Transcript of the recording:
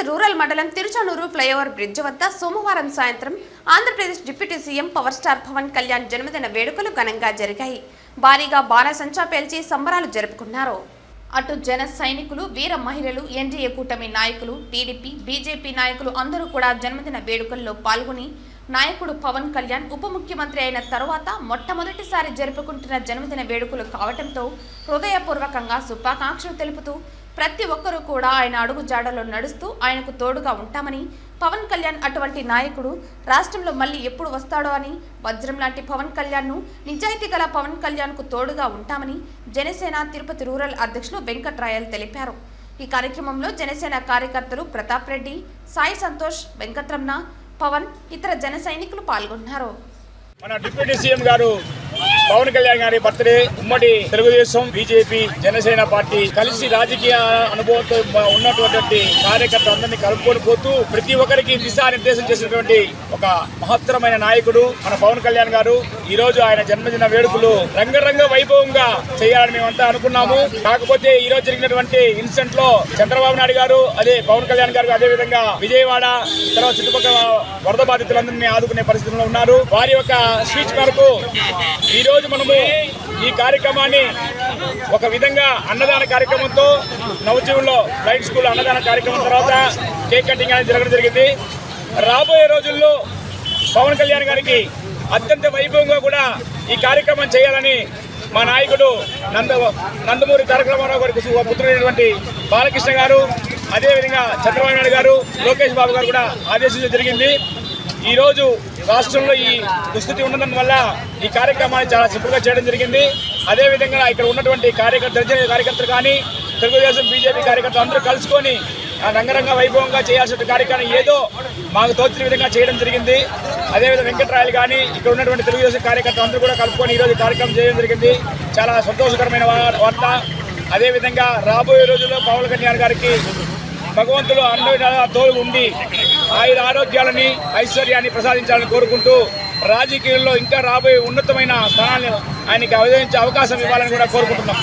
Tirupati rural మండలం Tiruchanur flyover bridge వద్ద సోమవారం సాయంత్రం Andhra Pradesh deputy CM power star Pawan Kalyan జన్మదిన వేడుకలు ఘనంగా జరిగాయి. భారీగా బాణసంచా పేల్చి సంబరాలు జరుపుకున్నారు. అటు జన సైనికులు వీర మహిళలు ఎన్డీఏ కూటమి నాయకులు టీడీపీ బీజేపీ నాయకులు అందరూ కూడా జన్మదిన వేడుకల్లో పాల్గొని నాయకుడు పవన్ కళ్యాణ్ ఉప ముఖ్యమంత్రి అయిన తరువాత మొట్టమొదటిసారి జరుపుకుంటున్న జన్మదిన వేడుకలు కావటంతో హృదయపూర్వకంగా శుభాకాంక్షలు తెలుపుతూ ప్రతి ఒక్కరూ కూడా ఆయన అడుగు జాడలో నడుస్తూ ఆయనకు తోడుగా ఉంటామని పవన్ కళ్యాణ్ అటువంటి నాయకుడు రాష్ట్రంలో మళ్ళీ ఎప్పుడు వస్తాడో అని వజ్రం లాంటి పవన్ కళ్యాణ్ను నిజాయితీ గల పవన్ కళ్యాణ్కు తోడుగా ఉంటామని జనసేన తిరుపతి రూరల్ అధ్యక్షులు వెంకట్రాయల్ తెలిపారు. ఈ కార్యక్రమంలో జనసేన కార్యకర్తలు ప్రతాప్ రెడ్డి సాయి సంతోష్ వెంకట్రమణ పవన్ ఇతర జన సైనికులు పాల్గొన్నారు. మన డిప్యూటీ సీఎం గారు పవన్ కళ్యాణ్ గారి బర్త్డే ఉమ్మడి తెలుగుదేశం బీజేపీ జనసేన పార్టీ కలిసి రాజకీయ అనుభవంతో ఉన్నటువంటి కార్యకర్తలందరినీ కలుపుకొని పోతూ ప్రతి ఒక్కరికి దిశానిర్దేశం చేసినటువంటి ఒక మహత్తరమైన నాయకుడు మన పవన్ కళ్యాణ్ గారు. ఈ రోజు ఆయన జన్మదిన వేడుకలు రంగరంగ వైభవంగా చేయాలని మేమంతా అనుకున్నాము. కాకపోతే ఈ రోజు జరిగినటువంటి ఇన్సిడెంట్లో చంద్రబాబు నాయుడు గారు అదే పవన్ కళ్యాణ్ గారు అదే విధంగా విజయవాడ తర్వాత చుట్టుపక్కల వరద బాధితులందరినీ ఆదుకునే పరిస్థితిలో ఉన్నారు. వారి యొక్క స్పీచ్ మేరకు ఈరోజు మనము ఈ కార్యక్రమాన్ని ఒక విధంగా అన్నదాన కార్యక్రమంతో నవజీవుల్లో లైట్ స్కూల్ అన్నదాన కార్యక్రమం తర్వాత కేక్ కటింగ్ అనేది జరగడం జరిగింది. రాబోయే రోజుల్లో పవన్ కళ్యాణ్ గారికి అత్యంత వైభవంగా కూడా ఈ కార్యక్రమం చేయాలని మా నాయకుడు నంద నందమూరి తారక రామారావు గారికి పుత్రుడైనటువంటి బాలకృష్ణ గారు అదేవిధంగా చంద్రబాబు నాయుడు గారు లోకేష్ బాబు గారు కూడా ఆదేశించడం జరిగింది. ఈరోజు రాష్ట్రంలో ఈ దుస్థితి ఉండడం వల్ల ఈ కార్యక్రమాన్ని చాలా సింపుల్గా చేయడం జరిగింది. అదేవిధంగా ఇక్కడ ఉన్నటువంటి కార్యకర్త కార్యకర్తలు కానీ తెలుగుదేశం బీజేపీ కార్యకర్తలు అందరూ కలుసుకొని రంగరంగ వైభవంగా చేయాల్సిన కార్యక్రమం ఏదో మాకు తోచిన విధంగా చేయడం జరిగింది. అదేవిధంగా వెంకటరాయలు కానీ ఇక్కడ ఉన్నటువంటి తెలుగుదేశం కార్యకర్తలు అందరూ కూడా కలుపుకొని ఈరోజు కార్యక్రమం చేయడం జరిగింది. చాలా సంతోషకరమైన వార్త. అదేవిధంగా రాబోయే రోజుల్లో పవన్ కళ్యాణ్ గారికి భగవంతుడు అన్న తోడు ఉండి ఆయన ఆరోగ్యాలని ఐశ్వర్యాన్ని ప్రసాదించాలని కోరుకుంటూ రాజకీయాల్లో ఇంకా రాబోయే ఉన్నతమైన స్థానాన్ని ఆయనకి అవధించే అవకాశం ఇవ్వాలని కూడా కోరుకుంటున్నాం.